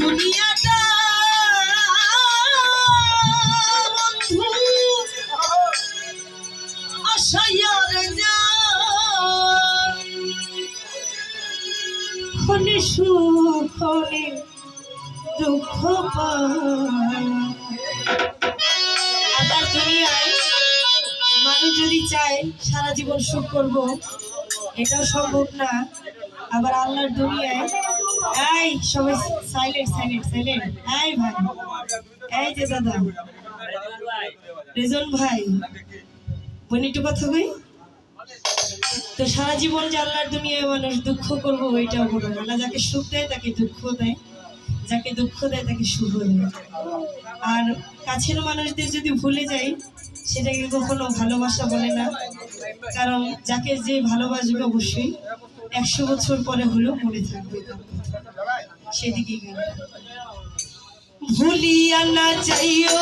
দুনিয়াটা বন্ধু। আশায়ার খনে সুখনে দুঃখ আবার দুনিয়ায় মানুষ যদি চায়, সারা জীবন সুখ করব, এটাও সম্ভব না। আবার আল্লাহর দুনিয়ায় এই, সবাই সাইলেন্ট সাইলেন্ট সাইলেন্ট এই ভাই, এই যে দাদা। রেজন ভাই, বোন একটু কথা কই? তো সারা জীবন যে আল্লাহর দুনিয়ায় মানুষ দুঃখ করব, ওইটাও না। আল্লাহ যাকে সুখ দেয়, তাকে দুঃখ দেয়। যাকে দুঃখ দেয়, তাকে সুখ দেয়। আর কাছের মানুষদের যদি ভুলে যাই, সেটাকে কখনো ভালোবাসা বলে না। কারণ যাকে যে ভালোবাসবে অবশ্যই। একশো বছর পরে হলো মনে থাকবে। সেদিকে না যাইও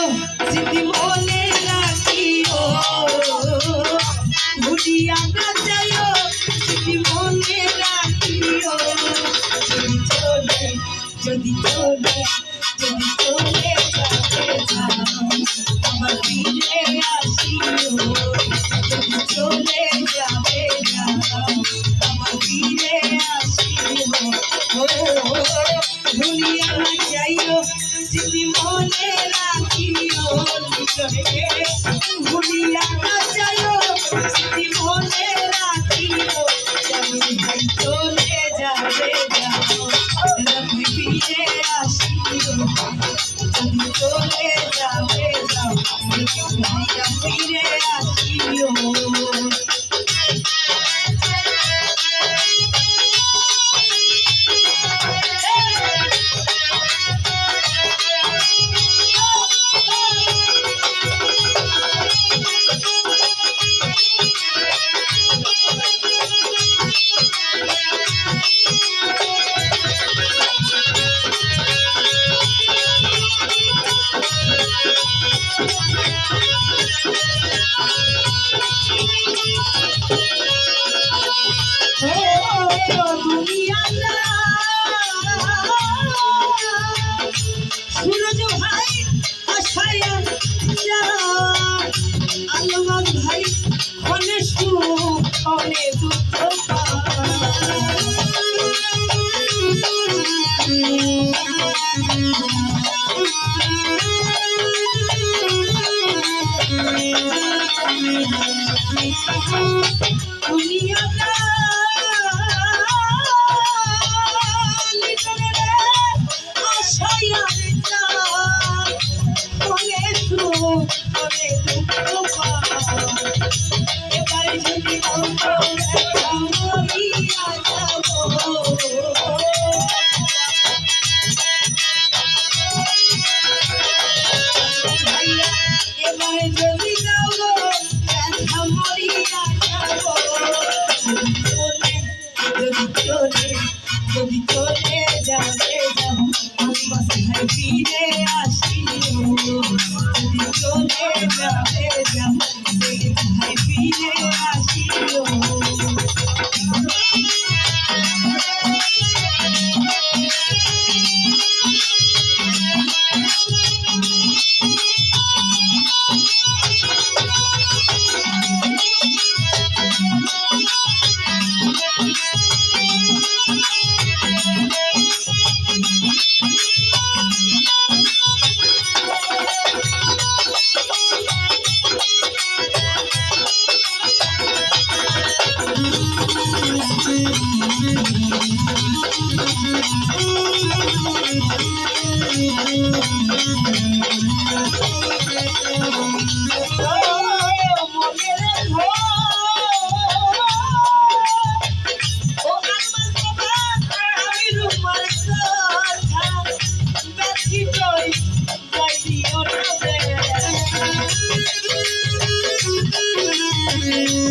যদি মনে রাখিও। ভুলিয়া যাইও যদি মনে রাখিও। যদি চলে যদি চলে। মনে রাখিও নিকটে ভুলিয়া সুখ জানো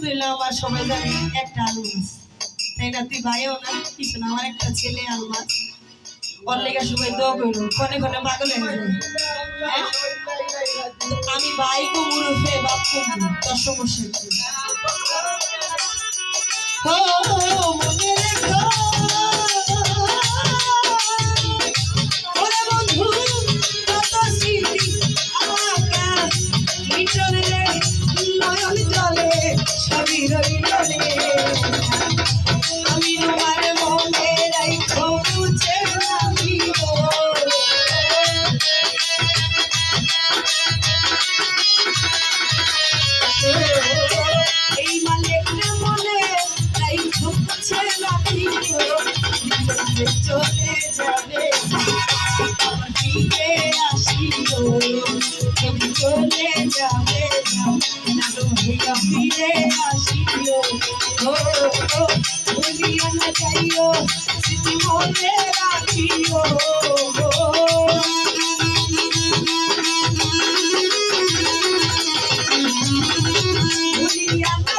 আমার সবাই জানে, একটা আলু তাই তুই ভাইও না আমার একটা ছেলে জগতে পুতুল আমার সবাই দোয়া কনে কনে পাগল হয়ে হ্যাঁ? আমি ভাই কুমুর উঠে ও মনে চলে যাবে। আমার দিকে আসিও। তুমি চলে যাবে না। তুমি ফিরে আসিও। ও ভুলিও না যাইও, স্মৃতি মনে রাখিও। ভুলিয়া না